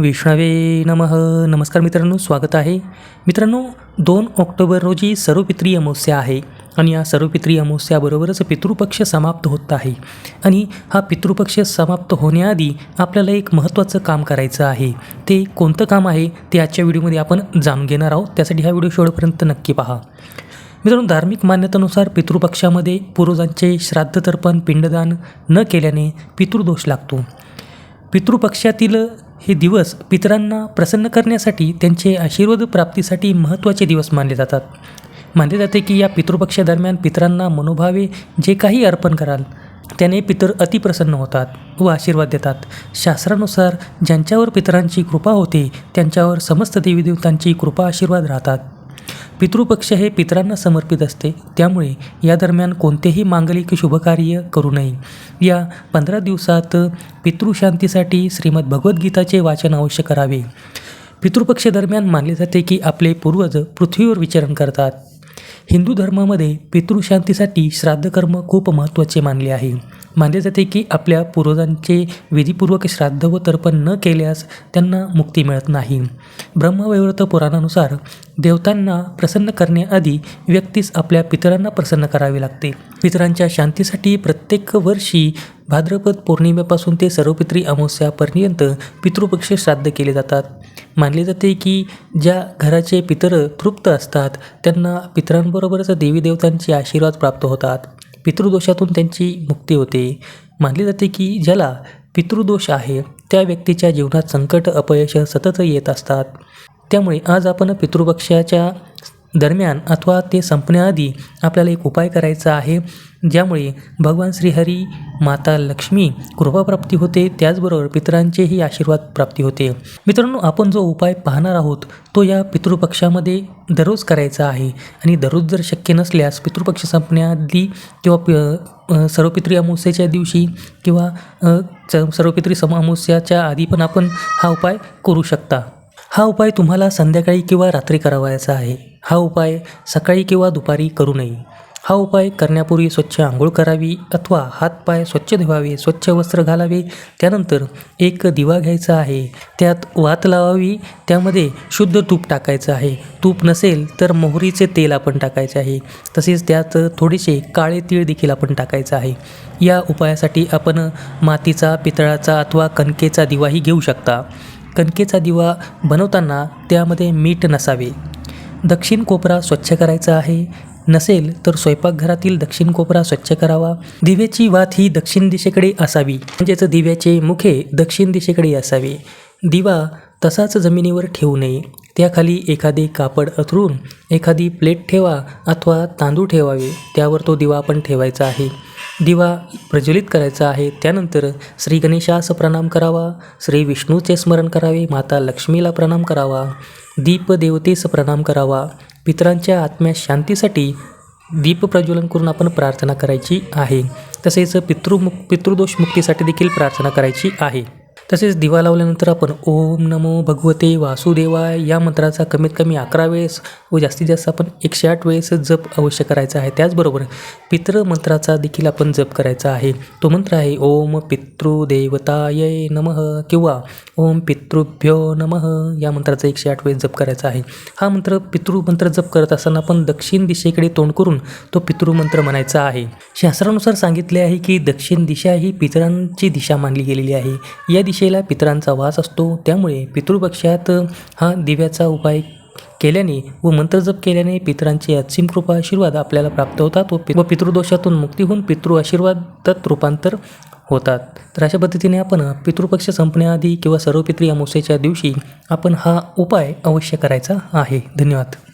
विष्णवे नमः. नमस्कार मित्रांनो स्वागत आहे. मित्रांनो दोन ऑक्टोबर रोजी सर्वपित्री अमावस्या आहे आणि या सर्वपित्री अमावस्याबरोबरच पितृपक्ष समाप्त होत आहे. आणि हा पितृपक्ष समाप्त होण्याआधी आपल्याला एक महत्त्वाचं काम करायचं आहे. ते कोणतं काम आहे? ते आजच्या व्हिडिओमध्ये आपण जाणून घेणार आहोत. त्यासाठी हा व्हिडिओ शेवटपर्यंत नक्की पहा. मित्रांनो धार्मिक मान्यतेनुसार पितृपक्षामध्ये पूर्वजांचे श्राद्ध तर्पण पिंडदान न केल्याने पितृदोष लागतो. पितृपक्षातील हे दिवस पितरांना प्रसन्न करण्यासाठी त्यांचे आशीर्वाद प्राप्तीसाठी महत्त्वाचे दिवस मानले जातात. मानले जाते की या पितृपक्षादरम्यान पितरांना मनोभावे जे काही अर्पण कराल त्याने पितर अतिप्रसन्न होतात व आशीर्वाद देतात. शास्त्रानुसार ज्यांच्यावर पितरांची कृपा होते त्यांच्यावर समस्त देवीदेवतांची कृपा आशीर्वाद राहतात. पितृपक्ष हे पितरांना समर्पित असते. त्यामुळे या दरम्यान कोणतेही मांगलिक शुभकार्य करू नये. या पंधरा दिवसात पितृशांतीसाठी श्रीमद भगवद्गीताचे वाचन अवश्य करावे. पितृपक्ष दरम्यान मानले जाते की आपले पूर्वज पृथ्वीवर विचरण करतात. हिंदू धर्मामध्ये पितृशांतीसाठी श्राद्धकर्म खूप महत्त्वाचे मानले आहे. मानले जाते की आपल्या पूर्वजांचे विधीपूर्वक श्राद्ध व तर्पण न केल्यास त्यांना मुक्ती मिळत नाही. ब्रह्मवैवर्त पुराणानुसार देवतांना प्रसन्न करण्याआधी व्यक्तीस आपल्या पितरांना प्रसन्न करावे लागते. पितरांच्या शांतीसाठी प्रत्येक वर्षी भाद्रपद पौर्णिमेपासून ते सर्वपित्री अमावस्यापर्यंत पितृपक्ष श्राद्ध केले जातात. मानले जाते की ज्या घराचे पितर तृप्त असतात त्यांना पितरांबरोबरच देवी देवतांचे आशीर्वाद प्राप्त होतात. पितृदोषातून त्यांची मुक्ती होते. मानले जाते की ज्याला पितृदोष आहे. त्या व्यक्तीच्या जीवनात संकट अपयश सतत येत असतात. त्यामुळे आज आपण पितृपक्षाच्या दरम्यान अथवा ते संपण्याआधी आपल्याला एक उपाय करायचा आहे ज्यामुळे भगवान श्रीहरी माता लक्ष्मी कृपाप्राप्ती होते त्याचबरोबर पितरांचेही आशीर्वाद प्राप्ती होते. मित्रांनो आपण जो उपाय पाहणार आहोत तो या पितृपक्षामध्ये दररोज करायचा आहे. आणि दररोज जर शक्य नसल्यास पितृपक्ष संपण्याआधी किंवा प सर्वपित्री अमावस्येच्या दिवशी किंवा सर्वपित्री सम अमावस्याच्या आधी पण आपण हा उपाय करू शकता. हा उपाय तुम्हाला संध्याकाळी किंवा रात्री करावायचा आहे. हा उपाय सकाळी किंवा दुपारी करू नये. हा उपाय करण्यापूर्वी स्वच्छ आंघोळ करावी अथवा हातपाय स्वच्छ धुवावे स्वच्छ वस्त्र घालावे. त्यानंतर एक दिवा घ्यायचा आहे. त्यात वात लावावी. त्यामध्ये शुद्ध तूप टाकायचं आहे. तूप नसेल तर मोहरीचे तेल आपण टाकायचे आहे. तसेच त्यात थोडेसे काळे तीळ देखील आपण टाकायचं आहे. या उपायासाठी आपण मातीचा पितळाचा अथवा कणकेचा दिवाही घेऊ शकता. कणकेचा दिवा बनवताना त्यामध्ये मीठ नसावे. दक्षिण कोपरा स्वच्छ करायचा आहे. नसेल तर स्वयंपाकघरातील दक्षिण कोपरा स्वच्छ करावा. दिव्याची वात ही दक्षिण दिशेकडे असावी. म्हणजेच दिव्याचे मुखे दक्षिण दिशेकडे असावे. दिवा तसाच जमिनीवर ठेवू नये. त्याखाली एखादे कापड अथरून एखादी प्लेट ठेवा अथवा तांदूळ ठेवावे. त्यावर तो दिवा आपण ठेवायचा आहे. दिवा प्रज्वलित करायचा आहे. त्यानंतर श्री गणेशास प्रणाम करावा. श्री विष्णूचे स्मरण करावे. माता लक्ष्मीला प्रणाम करावा. दीपदेवतेस प्रणाम करावा. पितरांच्या आत्म्या शांतीसाठी दीप प्रज्वलन करून आपण प्रार्थना करायची आहे. तसेच पितृमुक् पितृदोष मुक्तीसाठी देखील प्रार्थना करायची आहे. तसेच दिवा लावल्यानंतर आपण ओम नमो भगवते वासुदेवाय या मंत्राचा कमीत कमी अकरा वेळेस व जास्तीत जास्त आपण एकशे आठ वेळेस जप अवश्य करायचा आहे. त्याचबरोबर पितृ मंत्राचा देखील आपण जप करायचा आहे. तो मंत्र आहे ओम पितृदेवताय नमः किंवा ओम पितृभ्यो नमः या मंत्राचा एकशे आठ वेळेस जप करायचा आहे. हा मंत्र पितृमंत्र जप करत असताना आपण दक्षिण दिशेकडे तोंड करून तो पितृमंत्र म्हणायचा आहे. शास्त्रानुसार सांगितले आहे की दक्षिण दिशा ही पितरांची दिशा मानली गेलेली आहे. या दिशेला पितरांचा वास असतो. त्यामुळे पितृपक्षात हा दिव्याचा उपाय केल्याने व मंत्रजप केल्याने पितरांचे असीम कृपा आशीर्वाद आपल्याला प्राप्त होतात व पि व पितृदोषातून मुक्ती होऊन पितृ आशीर्वादात रूपांतर होतात. तर अशा पद्धतीने आपण पितृपक्ष संपण्याआधी किंवा सर्व पितृ अमावस्येच्या दिवशी आपण हा उपाय अवश्य करायचा आहे. धन्यवाद.